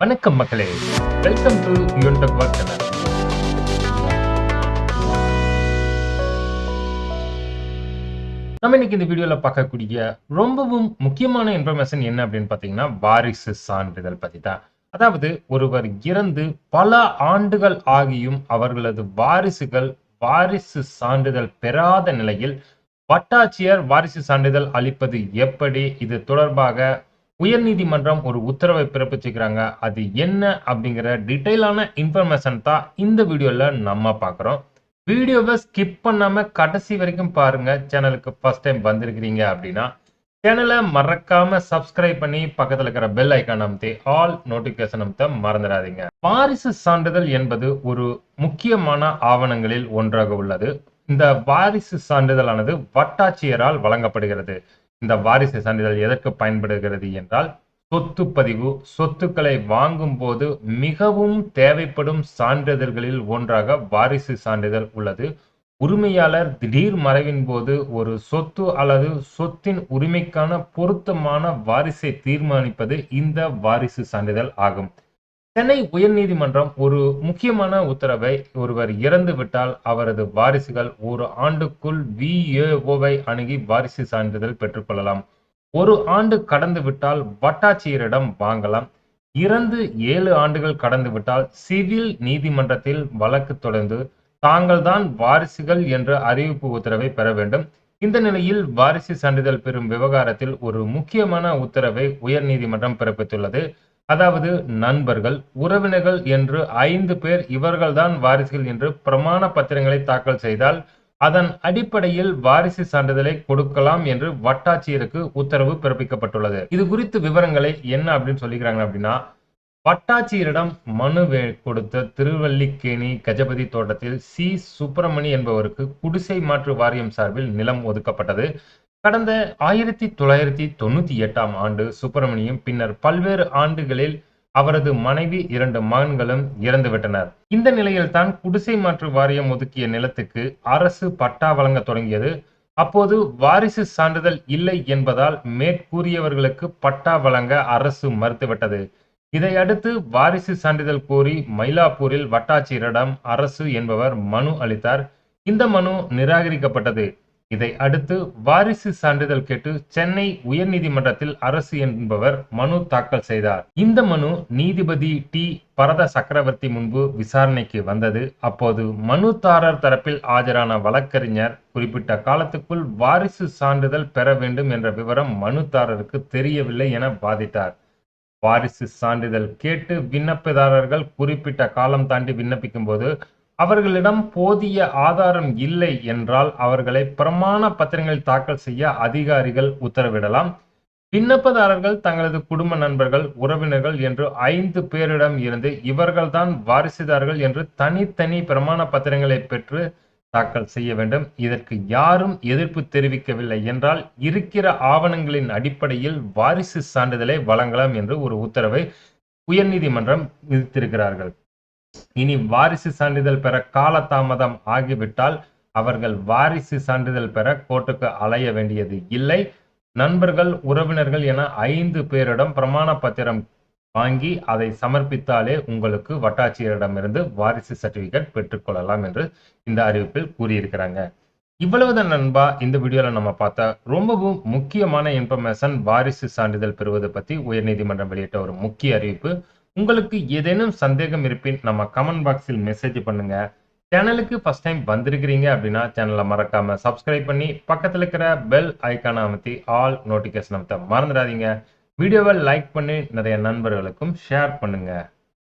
வணக்கம் மக்களே. Welcome to யூன்டக்வா channel நம்ம இன்னைக்கு இந்த வீடியோல பார்க்கக்கூடிய ரொம்பவும் முக்கியமான இன்ஃபர்மேஷன் என்ன அப்படின்னு பார்த்தீங்கன்னா வாரிசு சான்றிதழ் பத்தி தான். அதாவது ஒருவர் இறந்து பல ஆண்டுகள் ஆகியும் அவர்களது வாரிசுகள் வாரிசு சான்றிதழ் பெறாத நிலையில் வட்டாட்சியர் வாரிசு சான்றிதழ் அளிப்பது எப்படி? இது தொடர்பாக உயர்நீதிமன்றம் ஒரு உத்தரவை பிறப்பிச்சுக்கிறாங்க. அது என்ன அப்படிங்கிற டீட்டெயிலான இன்ஃபர்மேஷன் தான் இந்த வீடியோல நம்ம பார்க்குறோம். வீடியோவை ஸ்கிப் பண்ணாம கடைசி வரைக்கும் பாருங்க. சேனலுக்கு ஃபஸ்ட் டைம் வந்திருக்கிறீங்க அப்படின்னா சேனலை மறக்காம சப்ஸ்கிரைப் பண்ணி பக்கத்துல இருக்கிற பெல் ஐக்கான் அமைத்து ஆல் நோட்டிபிகேஷன் அமைத்த மறந்துடாதீங்க. வாரிசு சான்றிதழ் என்பது ஒரு முக்கியமான ஆவணங்களில் ஒன்றாக உள்ளது. இந்த வாரிசு சான்றிதழானது வட்டாட்சியரால் வழங்கப்படுகிறது. இந்த வாரிசு சான்றிதழ் எதற்கு பயன்படுகிறது என்றால் சொத்து பதிவு சொத்துக்களை வாங்கும் போது மிகவும் தேவைப்படும் சான்றிதழ்களில் ஒன்றாக வாரிசு சான்றிதழ் உள்ளது. உரிமையாளர் திடீர் மறைவின் போது ஒரு சொத்து அல்லது சொத்தின் உரிமைக்கான பொருத்தமான வாரிசை தீர்மானிப்பது இந்த வாரிசு சான்றிதழ் ஆகும். சென்னை உயர்நீதிமன்றம் ஒரு முக்கியமான உத்தரவை ஒருவர் இறந்து விட்டால் அவரது வாரிசுகள் ஒரு ஆண்டுக்குள் விஏஓவை அணுகி வாரிசு சான்றிதழ் பெற்றுக்கொள்ளலாம் ஒரு ஆண்டு கடந்து விட்டால் வட்டாட்சியரிடம் வாங்கலாம். இறந்து ஏழு ஆண்டுகள் கடந்து விட்டால் சிவில் நீதிமன்றத்தில் வழக்கு தொடர்ந்து தாங்கள்தான் வாரிசுகள் என்ற அறிவிப்பு உத்தரவை பெற வேண்டும். இந்த நிலையில் வாரிசு சான்றிதழ் பெறும் விவகாரத்தில் ஒரு முக்கியமான உத்தரவை உயர்நீதிமன்றம் பிறப்பித்துள்ளது. அதாவது நண்பர்கள் உறவினர்கள் என்று ஐந்து பேர் இவர்கள்தான் வாரிசுகள் என்று பிரமாண பத்திரங்களை தாக்கல் செய்தால் அதன் அடிப்படையில் வாரிசு சான்றிதழை கொடுக்கலாம் என்று வட்டாட்சியருக்கு உத்தரவு பிறப்பிக்கப்பட்டுள்ளது. இது குறித்து விவரங்களை என்ன அப்படின்னு சொல்லிக்கிறாங்க அப்படின்னா வட்டாட்சியரிடம் மனு கொடுத்த திருவல்லிக்கேணி கஜபதி தோட்டத்தில் சி. சுப்பிரமணி என்பவருக்கு குடிசை மாற்று வாரியம் சார்பில் நிலம் ஒதுக்கப்பட்டது. கடந்த ஆயிரத்தி தொள்ளாயிரத்தி தொண்ணூற்றி எட்டாம் ஆண்டு சுப்பிரமணியம் பின்னர் பல்வேறு ஆண்டுகளில் அவரது மனைவி இரண்டு மகன்களும் இறந்துவிட்டனர். இந்த நிலையில்தான் குடிசை மாற்று வாரியம் ஒதுக்கிய நிலத்துக்கு அரசு பட்டா வழங்க தொடங்கியது. அப்போது வாரிசு சான்றிதழ் இல்லை என்பதால் மேற்கூறியவர்களுக்கு பட்டா வழங்க அரசு மறுத்துவிட்டது. இதையடுத்து வாரிசு சான்றிதழ் கோரி மயிலாப்பூரில் வட்டாட்சியரிடம் அரசு என்பவர் மனு அளித்தார். இந்த மனு நிராகரிக்கப்பட்டது. இதை அடுத்து வாரிசு சான்றிதழ் கேட்டு சென்னை உயர்நீதிமன்றத்தில் அரசு என்பவர் மனு தாக்கல் செய்தார். இந்த மனு நீதிபதி டி. பரத சக்கரவர்த்தி முன்பு விசாரணைக்கு வந்தது. அப்போது மனுதாரர் தரப்பில் ஆஜரான வழக்கறிஞர் குறிப்பிட்ட காலத்துக்குள் வாரிசு சான்றிதழ் பெற வேண்டும் என்ற விவரம் மனுதாரருக்கு தெரியவில்லை என வாதிட்டார். வாரிசு சான்றிதழ் கேட்டு விண்ணப்பதாரர்கள் குறிப்பிட்ட காலம் தாண்டி விண்ணப்பிக்கும் போது அவர்களிடம் போதிய ஆதாரம் இல்லை என்றால் அவர்களை பிரமாண பத்திரங்கள் தாக்கல் செய்ய அதிகாரிகள் உத்தரவிடலாம். விண்ணப்பதாரர்கள் தங்களது குடும்ப நண்பர்கள் உறவினர்கள் என்று ஐந்து பேரிடம் இருந்து இவர்கள்தான் வாரிசுதாரர்கள் என்று தனித்தனி பிரமாண பத்திரங்களை பெற்று தாக்கல் செய்ய வேண்டும். இதற்கு யாரும் எதிர்ப்பு தெரிவிக்கவில்லை என்றால் இருக்கிற ஆவணங்களின் அடிப்படையில் வாரிசு சான்றிதழை வழங்கலாம் என்று ஒரு உத்தரவை உயர்நீதிமன்றம் விதித்திருக்கிறார்கள். இனி வாரிசு சான்றிதழ் பெற காலதாமதம் ஆகிவிட்டால் அவர்கள் வாரிசு சான்றிதழ் பெற கோர்ட்டுக்கு அலைய வேண்டியது இல்லை. நண்பர்கள் உறவினர்கள் என ஐந்து பேரிடம் பிரமாண பத்திரம் வாங்கி அதை சமர்ப்பித்தாலே உங்களுக்கு வட்டாட்சியரிடமிருந்து வாரிசு சர்டிபிகேட் பெற்றுக்கொள்ளலாம் என்று இந்த அறிவிப்பில் கூறியிருக்கிறாங்க. இவ்வளவுதான் நண்பா இந்த வீடியோவில் நம்ம பார்த்த ரொம்பவும் முக்கியமான இன்ஃபர்மேஷன் வாரிசு சான்றிதழ் பெறுவது பற்றி உயர்நீதிமன்றம் வெளியிட்ட ஒரு முக்கிய அறிவிப்பு. உங்களுக்கு ஏதேனும் சந்தேகம் இருப்பின் நம்ம கமெண்ட் பாக்ஸில் மெசேஜ் பண்ணுங்க. சேனலுக்கு ஃபர்ஸ்ட் டைம் வந்திருக்கிறீங்க அப்படின்னா சேனலை மறக்காம சப்ஸ்கிரைப் பண்ணி பக்கத்தில் இருக்கிற பெல் ஐக்கானை அமைத்தி ஆல் நோட்டிஃபிகேஷன் அமைத்த மறந்துடாதீங்க. வீடியோவை லைக் பண்ணி நிறைய நண்பர்களுக்கும் ஷேர் பண்ணுங்கள்